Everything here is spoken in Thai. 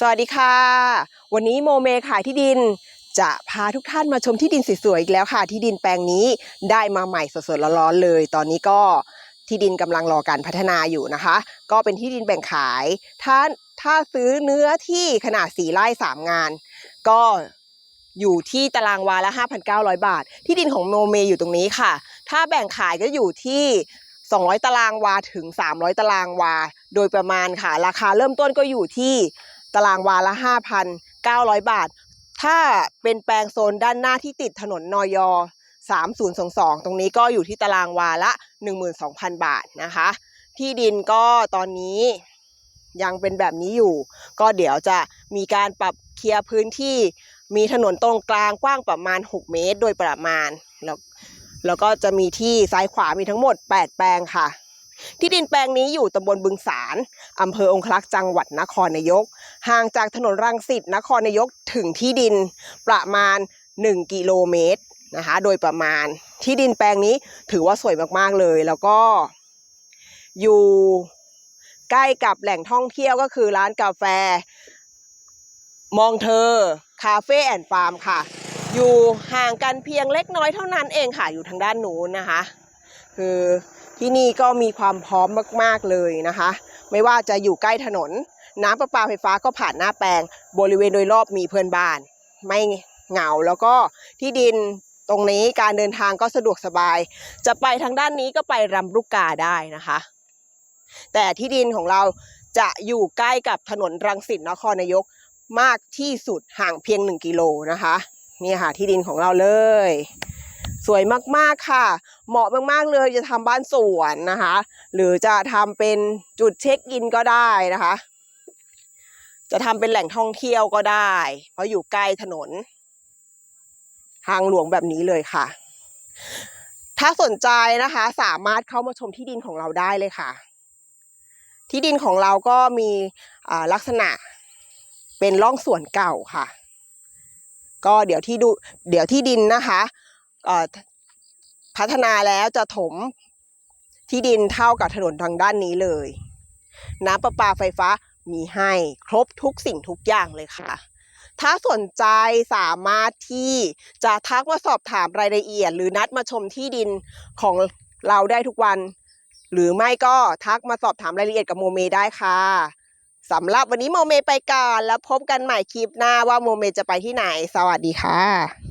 สวัสดีค่ะ วันนี้โมเมขายที่ดิน จะพาทุกท่านมาชมที่ดินสวยๆอีกแล้วค่ะ ที่ดินแปลงนี้ได้มาใหม่สดๆร้อนๆเลย ตอนนี้ก็ที่ดินกำลังรอการพัฒนาอยู่นะคะ ก็เป็นที่ดินแบ่งขายถ้าถ้าซื้อเนื้อที่ขนาด4ไร่3งาน ก็อยู่ที่ตารางวาละ 5,900 บาท ที่ดินของโมเมอยู่ตรงนี้ค่ะ ถ้าแบ่งขายก็อยู่ที่200 ตารางวาถึง 300 ตารางวา โดยประมาณค่ะ ราคาเริ่มต้นก็อยู่ที่ ตารางวาละ 5,900 บาท ถ้าเป็นแปลงโซนด้านหน้าที่ติดถนนนอย3022 ตรงนี้ก็อยู่ที่ตารางวาละ 12,000 บาทนะคะ ที่ดินก็ตอนนี้ยังเป็นแบบนี้อยู่ ก็เดี๋ยวจะมีการปรับเคลียร์พื้นที่ มีถนนตรงกลางกว้างประมาณ 6 เมตรโดยประมาณ แล้วแล้วก็จะมีที่ซ้ายขวามีทั้งหมด 8 แปลงค่ะ ที่ดินแปลงนี้อยู่ตำบลบึงสารอำเภอองคลักษ์จังหวัดนครนายก ห่างจากถนนรังสิตนครนายกถึงที่ดินประมาณ 1 กิโลเมตรนะคะโดยประมาณที่ดินแปลงนี้ถือว่าสวยมากๆเลย แล้วก็อยู่ใกล้กับแหล่งท่องเที่ยวก็คือร้านกาแฟ มองเธอ คาเฟ่แอนด์ฟาร์มค่ะ อยู่ห่างกันเพียงเล็กน้อยเท่านั้นเองค่ะอยู่ทางด้านนู้นนะคะ คือที่นี่ก็มีความพร้อมมาก ๆเลยนะคะ ไม่ว่าจะอยู่ใกล้ถนน น้ำประปาไฟฟ้าก็ผ่านหน้าแปลง บริเวณโดยรอบมีเพื่อนบ้าน ไม่เหงาแล้วก็ที่ดินตรงนี้การเดินทางก็สะดวกสบาย จะไปทางด้านนี้ก็ไปรำลูกกาได้นะคะ แต่ที่ดินของเราจะอยู่ใกล้กับถนนรังสิตนครนายกมากที่สุดห่างเพียง 1 กิโลนะคะนี่ค่ะที่ดินของเราเลย สวยมากๆค่ะ เหมาะมากๆเลยจะทำบ้านสวนนะคะ หรือจะทำเป็นจุดเช็คอินก็ได้นะคะ จะทำเป็นแหล่งท่องเที่ยวก็ได้ เพราะอยู่ใกล้ถนน ทางหลวงแบบนี้เลยค่ะ ถ้าสนใจนะคะ สามารถเข้ามาชมที่ดินของเราได้เลยค่ะ ที่ดินของเราก็มีลักษณะเป็นร่องสวนเก่าค่ะ ก็เดี๋ยวที่ดูเดี๋ยวที่ดินนะคะพัฒนาแล้วจะถมที่ดินเท่ากับถนนทางด้านนี้เลย น้ำประปาไฟฟ้า มีให้ครบทุกสิ่งทุกอย่างเลยค่ะ ถ้าสนใจสามารถที่จะทักมาสอบถามรายละเอียด หรือนัดมาชมที่ดินของเราได้ทุกวัน หรือไม่ก็ทักมาสอบถามรายละเอียดกับโมเมได้ค่ะสำหรับวันนี้โมเมไปก่อน แล้วพบกันใหม่คลิปหน้าว่าโมเมจะไปที่ไหน สวัสดีค่ะ